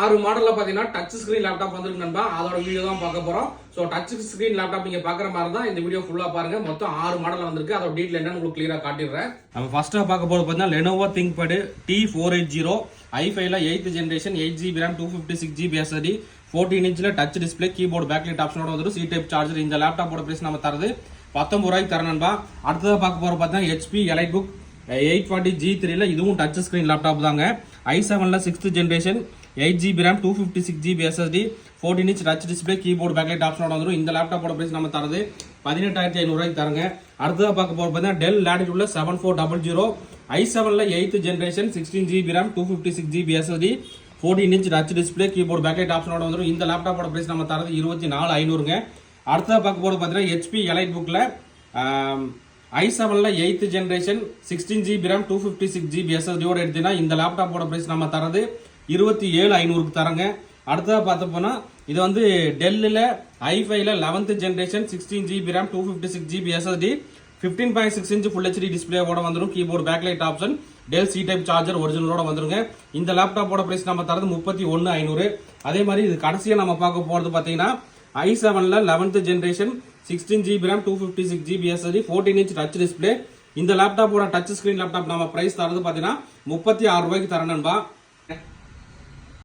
ஆறு மாடலில் பார்த்தீங்கன்னா டச் ஸ்க்ரீன் லேப்டாப் வந்துருக்கு நண்பா. அதோட வீடியோ தான் பார்க்க போகிறோம் ஸோ டச் ஸ்க்ரீன் லேப்டாப் நீங்கள் பார்க்குற மாதிரி தான் இந்த வீடியோ ஃபுல்லாக பாருங்கள் மொத்தம் ஆறு மாடல் வந்திருக்கு. அதோட டீட்டில் என்னன்னு உங்களுக்கு கிளியரா காட்டிடுறேன். நம்ம ஃபஸ்ட்டாக பார்க்க போகிறது பார்த்தீங்கன்னா Lenovo ThinkPad T four eight zero ஐஃபைல eighth generation eight GB RAM two fifty six GB SSD fourteen இன்ச்சில் டச் டிஸ்பிளே கீபோர்டு பேக்லைட் ஆப்ஷனோட வந்துடும் சி டைப் சார்ஜர் இந்த லேப்டாப்போட பிரைஸ் நம்ம தரது பத்தொம்பது ரூபாய்க்கு தர நண்பா. அடுத்ததாக பார்க்க போகிற பார்த்தீங்கன்னா HP EliteBook eight forty G த்ரீல இதுவும் டச் ஸ்க்ரீன் லேப்டாப் தாங்க. ஐ செவனில் sixth generation eight GB RAM two fifty six GB SSD fourteen inch touch display keyboard backlight ஆப்ஷனோட வந்துடும் இந்த லேப்டாப்போட பிரைஸ் நம்ம தரது பதினெட்டாயிரத்தி ஐநூறுரூவாய்க்கு தரங்க. அடுத்ததாக பார்க்க போகிற பார்த்தீங்கன்னா Dell லேட்டிடியூட்ல seven four double zero I செவனில் eighth generation sixteen GB RAM two fifty six GB SSD fourteen inch touch display keyboard backlight ஆப்ஷனோட வந்துடும் இந்த லேப்டாப்போட பிரைஸ் நம்ம தரது இருபத்தி நாலு ஐநூறுங்க. அடுத்ததாக பார்க்க போகிறது பார்த்தீங்கன்னா ஹெச்பி எலைட் புக்கில் ஐ செவனில் eighth generation sixteen GB RAM two fifty six GB எஸ்எஸ்டியோடு எடுத்தீங்கன்னா இந்த லேப்டாப்போட ப்ரைஸ் நம்ம தரது இருபத்தி ஏழு ஐநூறுக்கு தரங்க. அடுத்ததாக பார்த்த போனால் இது வந்து டெல்லில் ஐஃபைல eleventh generation sixteen GB RAM two fifty six GB SSD fifteen point six inch full HD டிஸ்பிளேவோட வந்துடும் keyboard backlight option Dell C type charger ஒரிஜினலோட வந்துருங்க. இந்த லேப்டாப்போட பிரைஸ் நம்ம தரது முப்பத்தி ஒன்று ஐநூறு. அதே மாதிரி இது கடைசியாக நம்ம பார்க்க போகிறது பார்த்தீங்கன்னா ஐ செவனில் eleventh generation sixteen GB RAM two fifty six GB SSD fourteen inch touch display இந்த லேப்டாப்போட டச் ஸ்க்ரீன் லேப்டாப் நம்ம ப்ரைஸ் தரது பார்த்தீங்கன்னா முப்பத்தி ஆறு ரூபாய்க்கு தரணும்பா